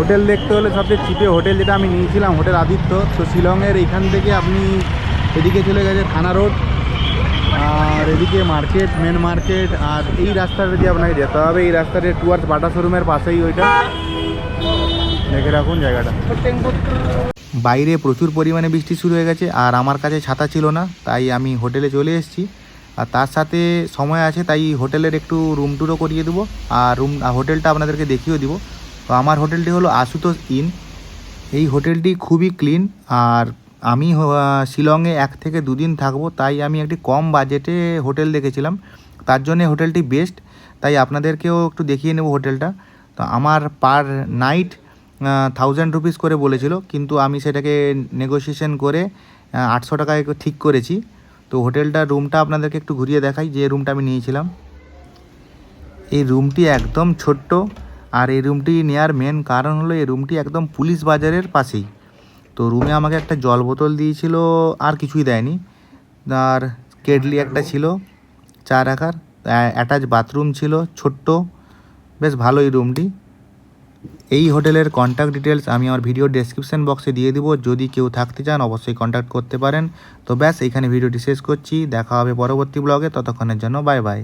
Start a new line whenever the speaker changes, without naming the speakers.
Hotel দেখতে হলে সবচেয়ে চিপে হোটেল যেটা আমি নিয়েছিলাম, হোটেল আদিত্য। তো শিলংয়ের এখান থেকে আপনি এদিকে চলে গেছে থানা রোড, আর এদিকে মার্কেট মেন মার্কেট, আর এই রাস্তাটা দিয়ে আপনাকে যেতে হবে। এই রাস্তাটা টুয়ার্স বাটা শোরুমের পাশেই ওইটা। দেখে রাখুন জায়গাটা। বাইরে প্রচুর পরিমাণে বৃষ্টি শুরু হয়ে গেছে, আর আমার কাছে ছাতা ছিল না, তাই আমি হোটেলে চলে এসেছি। আর তার সাথে সময় আছে, তাই হোটেলের একটু রুম টুরও করিয়ে দেবো, আর রুম হোটেলটা আপনাদেরকে দেখিয়েও দিব। তো আমার হোটেলটি হলো আশুতোষ ইন। এই হোটেলটি খুবই ক্লিন আর আমি শিলংয়ে এক থেকে দুদিন থাকব, তাই আমি একটি কম বাজেটে হোটেল দেখেছিলাম। তার জন্য হোটেলটি বেস্ট, তাই আপনাদেরকেও একটু দেখিয়ে নেব হোটেলটা। তো আমার পার নাইট থাউজেন্ড রুপিস করে বলেছিল, কিন্তু আমি সেটাকে নেগোসিয়েশন করে আটশো টাকায় ঠিক করেছি। তো হোটেলটা রুমটা আপনাদেরকে একটু ঘুরিয়ে দেখাই, যে রুমটা আমি নিয়েছিলাম। এই রুমটি একদম ছোট্ট আর এই রুমটি নেওয়ার মেন কারণ হলো এই রুমটি একদম পুলিশ বাজারের পাশেই। তো রুমে আমাকে একটা জল বোতল দিয়েছিল, আর কিছুই দেয়নি। আর কেটলি একটা ছিল, চা রাখার। অ্যাটাচ বাথরুম ছিল, ছোট্ট। বেশ ভালো এই রুমটি এই হোটেলের কন্ট্যাক্ট ডিটেলস আমি আমার ভিডিও ডেসক্রিপশন বক্সে দিয়ে দিব। যদি কেউ থাকতে চান, অবশ্যই কন্ট্যাক্ট করতে পারেন। তো ব্যাস, এখানে ভিডিওটি শেষ করছি। দেখা হবে পরবর্তী ব্লগে ততক্ষণের জন্য বাই বাই